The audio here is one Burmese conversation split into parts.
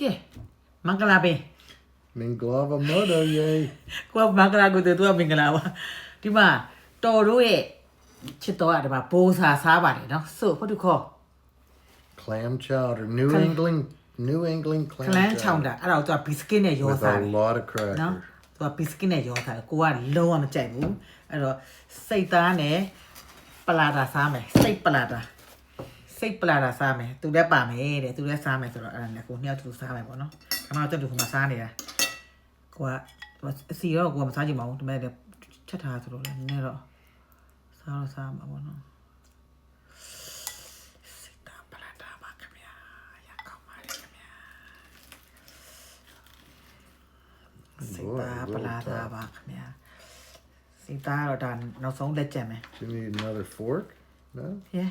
ကဲမင်္ဂလာပင် Minglava Moto, yay. ကိုကမင်္ဂလာကိုတူကမင်္ဂလာပါဒီမှာတော်တို့ရဲ့ချစ်တော်ကဒီမှာဘိုးစာစားပါတယ်နော်ဆိုဘာတူခေါ် Clam chowder. New Clam- England New England clam, ခလန်းချောင်းတာအဲ့ဒါကိုသူကဘီစကစ်နဲ့ရော with စား a တယ် lot of နော် crackers. သူကဘီစကစ်နဲ့ရောစားတယ်ကိုကလုံးဝမကြိုက်ဘူးအဲ့တော့စိတ်သားနဲ့ပလာတာစားမယ်စိတ်ပလာတာ စိတ်ပလာတာစားမယ်သူလည်းပါမယ်တဲ့သူလည်းစားမယ်ဆိုတော့အဲ့ဒါနဲ့ကိုနှစ်ယောက်တူစားမယ်ပေါ့နော်ခဏတော့တူကမစားနေတာကိုကအစီရောကိုကမစားချင်ပါဘူးဒီမဲ့လည်းချက်ထားဆိုတော့လည်းနည်းနည်းတော့စားတော့စားမှာပေါ့နော်စိတ်သားပလာတာပါခင်ဗျာရကောင်းပါလေခင်ဗျာစိတ် Boy, သား a ပ little လာတာ tough. ပါခင်ဗျာစိတ်သားတော့ဒါနောက်ဆုံးလက်ချက်မယ် Do you need another fork? No? yeah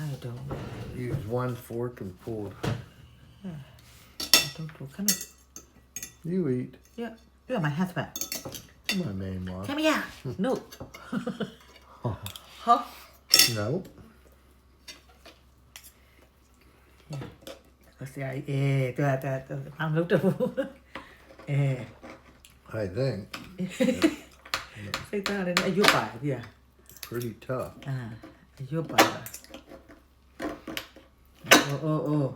I don't know. Use one fork and pull. Yeah. I don't know. Come here. You eat. Yeah, yeah. you're my husband. My main one. Come here. no. huh? No. Yeah. That, that, I'm yeah. I think. Yeah. Pretty tough. Ah, uh, you buy. Oh oh oh.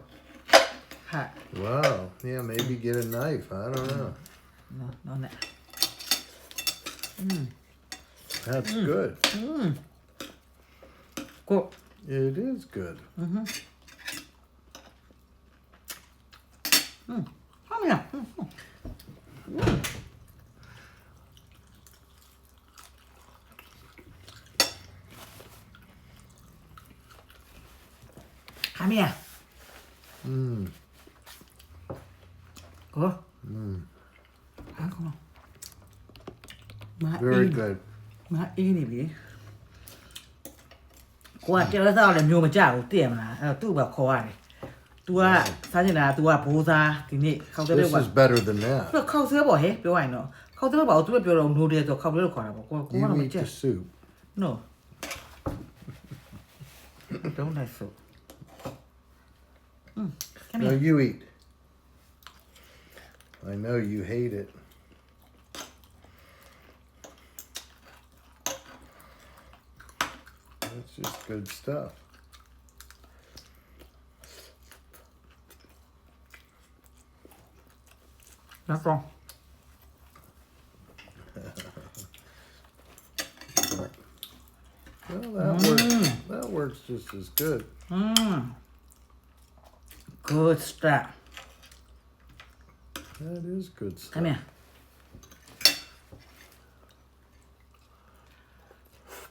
Ha. Wow. Yeah, maybe get a knife. I don't know. No, no nè. That's mm. good. Mm. Cô. It is good. Không nhỉ? Come here. Mm. Mm-hmm. mm. Come here. Mm. Oh. Mm. Má Very in. good. Má in đi bỉ. Qua cho nó tao làm nhiều mà chả có mà. Tu bảo khó. Tu à, sao như tu à bố ra thì nị không tới This is better than that. Nó không tới bỏ hết biểu ảnh nó. Không tới bảo tu biểu đồng nô đi rồi không tới đâu khỏi You eat the soup. No. Don't like soup. Mm. Come no, here. you eat. I know you hate it. That's just good stuff. That's all. well, that mm. works. That works just as good. Mm. Good stuff That is good stuff. come here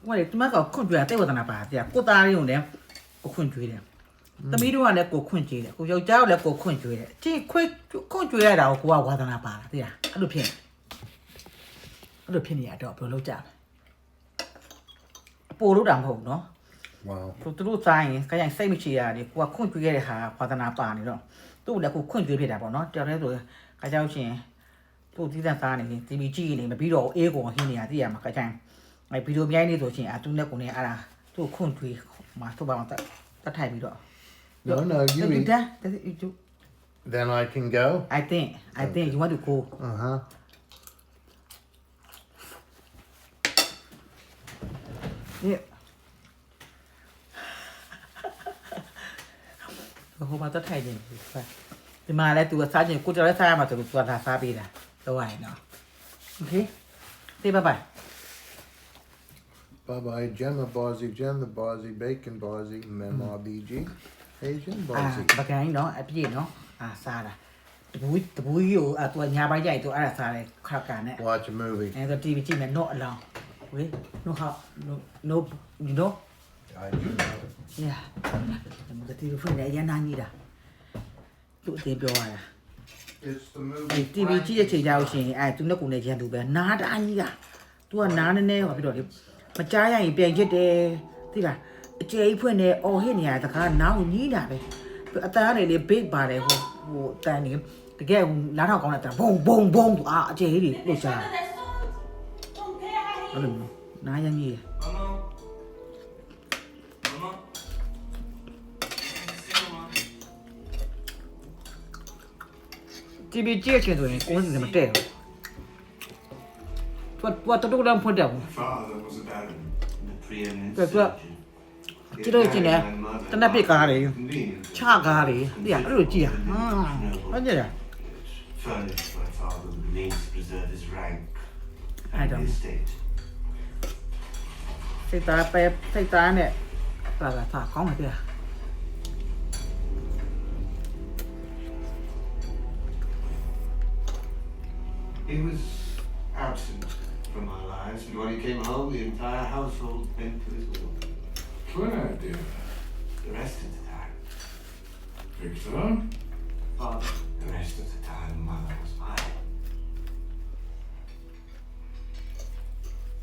ဝါလေဒီမှာကခွန့်ကြွရတဲ့ဝဒနာပါတဲ့ကိုသားလေးုံလည်းကိုခွန့်ကြွတယ်သမီးတို့ကလည်းကိုခွန့်ကြွတယ်ကိုယောက်ျားကလည်းကိုခွန့်ကြွတယ်ချင်းခွန့်ခွန့်ကြွရတာကိုကဝါဒနာပါတာတဲ့အဲ့လိုဖြစ်အဲ့လိုဖြစ်နေရတော့ဘယ်လိုလုပ်ကြလဲပို့လို့တာမဟုတ်ဘူးနော် Wow. သူတို့စားရင်ခရိုင်စိတ်မရှိရတယ်ကိုကခွန့်ကြွေးရတဲ့ဟာဝါသနာပါနေတော့သူ့လည်းကိုခွန့်ကြွေးဖြစ်တာပေါ့နော်တော်တယ်ဆိုခါကြောက်ရှင်သူ့သီးသန့်စားနေတီဗီကြည့်နေမပြီးတော့အေးကုန်ဟင်းနေတာသိရမှာခါကျရင်အဲဗီဒီယိုမြိုင်းနေဆိုရှင်အတူနဲ့ကိုနေအဲ့ဒါသူ့ခွန့်ကြွေးမှာသူ့ဘာမှတတ်ထိုက်ပြီးတော့ No, no, you eat. that you Then I can go. I think I think you want to go Uh huh. yeah ဟိုမှာတတ်ထိုက်နေပြီဒီမှာလည်းသူကစားခြင်းကိုကြော်လည်းစားရမှာသူကသူကလာစားပေးတာတော့ရရင်နော် Okay. Say bye bye. Bye bye, Gemma Bozzy, Gem the Bozzy, Bacon Bozzy, Mema BG, Asian အာ Bozzy. ပကံနော်အပြည့်နော်အာစားတာတပူးတပူးကြီးကိုအတူညာပိုင်းကြိုက်သူအဲ့ဒါစားတယ်ခရကန်နဲ့ Watch a movie. အဲတော့ TV ကြည့်မယ် not alone ဝေး no how no no you know I do know. yeah ဒီမှာ TV ဖွင့်နေရန်နာကြီးတာသူအသေးပြောရတာ It's the movie. အဲ TV ကြည့်တဲ့ချိန်ကြောက်ရှင်အဲသူနဲ့ကိုနဲ့ရန်သူပဲနားတိုင်းကြီးက तू ကနားနည်းနည်းဟောပြီးတော့လေမကြားရရင်ပြန်ချစ်တယ်သိလားအကျဲကြီးဖွင့်နေအော်ဟစ်နေရတဲ့တကားနားကိုညီးတာပဲအတန်းနေလေ big ပါတယ်ဟိုဟိုအတန်းနေတကယ်ဟိုလားထောက်ကောင်းတဲ့အတန်းဘုံဘုံဘုံအာအကျဲကြီးတွေလှုပ်ရှားအဲ့လိုမျိုးနားရမ်းကြီး Mama. Mama. 这边借钱给你工资怎么这样我我的流量不掉了这个这都是年那别咖喱恰咖喱两个都啊是 funnyfor 打打败爸爸他 He was absent from our lives, and when he came home, the entire household bent to his will. Claire, dear. The rest of the time. Victor? Father, the rest of the time, Mother was mine.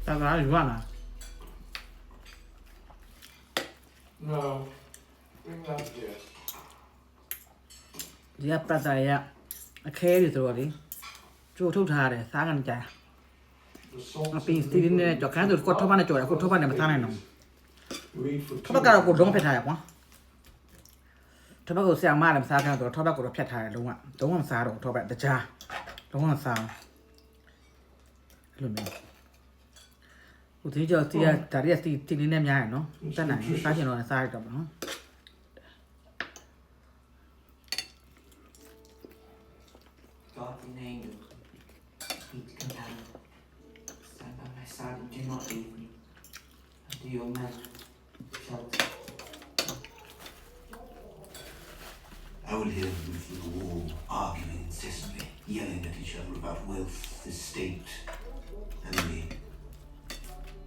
Caralho, Ivana. No. Bring that yep Dia I dar a crédito ali. ကြိုထုတ်ထားတယ်စားကန်ကြ The salt အပင်းစတီးနဲ့ကြောက်ခန်းဆိုကိုထောက်ပနဲ့ကြော်တယ်ကိုထောက်ပနဲ့မစားနိုင်တော့ you eat for ထောက်ပကတော့ကိုလုံးဖက်ထားရကွာထောက်ပကိုဆရာမလည်းမစားခံတော့ထောက်ပကိုတော့ဖြတ်ထားတယ်လုံးဝလုံးဝမစားတော့ထောက်ပတကြားလုံးဝမစားအဲ့လိုမျိုးဟိုဒီကြောက်တီးရဒါရီစတီတီလေးနဲ့များရနော်တက်နိုင်စားချင်တော့စားရတော့ပါနော် stand by my side and do not leave me. Under your mantle, shelter. I would hear them from the wall, arguing incessantly, yelling at each other about wealth, estate, and me.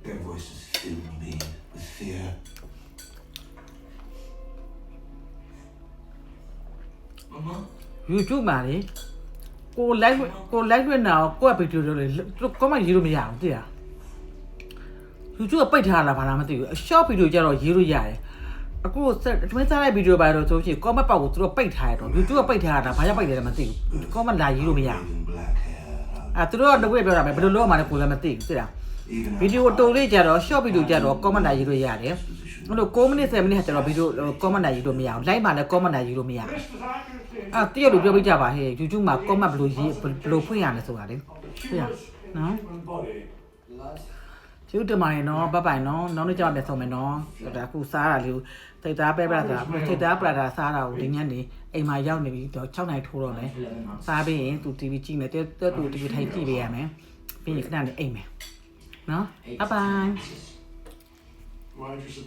Their voices filled me with fear. Mama? YouTube မှာလေကို live ကို live ဝင်တာကိုယ့်ဗီဒီယိုတွေလေသူကောမရေးလို့မရအောင်သိလား YouTube ကပိတ်ထားတာဘာလားမသိဘူးအ short video ကြတော့ရေးလို့ရတယ်အခုသမင်းစားတဲ့ဗီဒီယိုပါတော့ဆိုချင် comment ပေါက်ကိုသူတို့ပိတ်ထားရတော့ YouTube ကပိတ်ထားတာဘာကြောင့်ပိတ်တယ်လဲမသိဘူး comment လာရေးလို့မရဘူး Waving black hair. အဲသူတို့ကတကွေးပြောတာပဲဘယ်လိုလုပ်မှလည်းကိုယ်လည်းမသိဘူးသိလား Even ဗီဒီယိုတုံလေးကြတော့ short video ကြတော့ comment လာရေးလို့ရတယ်အဲ့လို6မိနစ်7မိနစ်ကျတော့ဗီဒီယို comment လာရေးလို့မရအောင် live မှာလည်း comment လာရေးလို့မရဘူးအာတည့်ရလို့ပြောပြကြပါဟဲ့ YouTube မှာ comment ဘယ်လိုရေးဘယ်လိုဖွင့်ရလဲဆိုတာလေသိရနော် human body. Blood, ကျုပ်တမိုင်နော်ဘပိုင်နော်နောက်နေ့ကျမှပြန်ဆုံးမယ်နော်ဒါအခုစားတာလေးကိုစိတ်သားပဲပလာတာစိတ်သားပလာတာစားတာကိုဒီညနေအိမ်မှာရောက်နေပြီတော့6နိုင်ထိုးတော့မယ်11 months. စားပြီးရင်သူ TV ကြည့်မယ်တဲ့တဲ့သူ TV ထိုင်ကြည့်ပေးရမယ်ပြီးရင်ခဏနေအိမ်မယ်နော်ဘပိုင် Why did you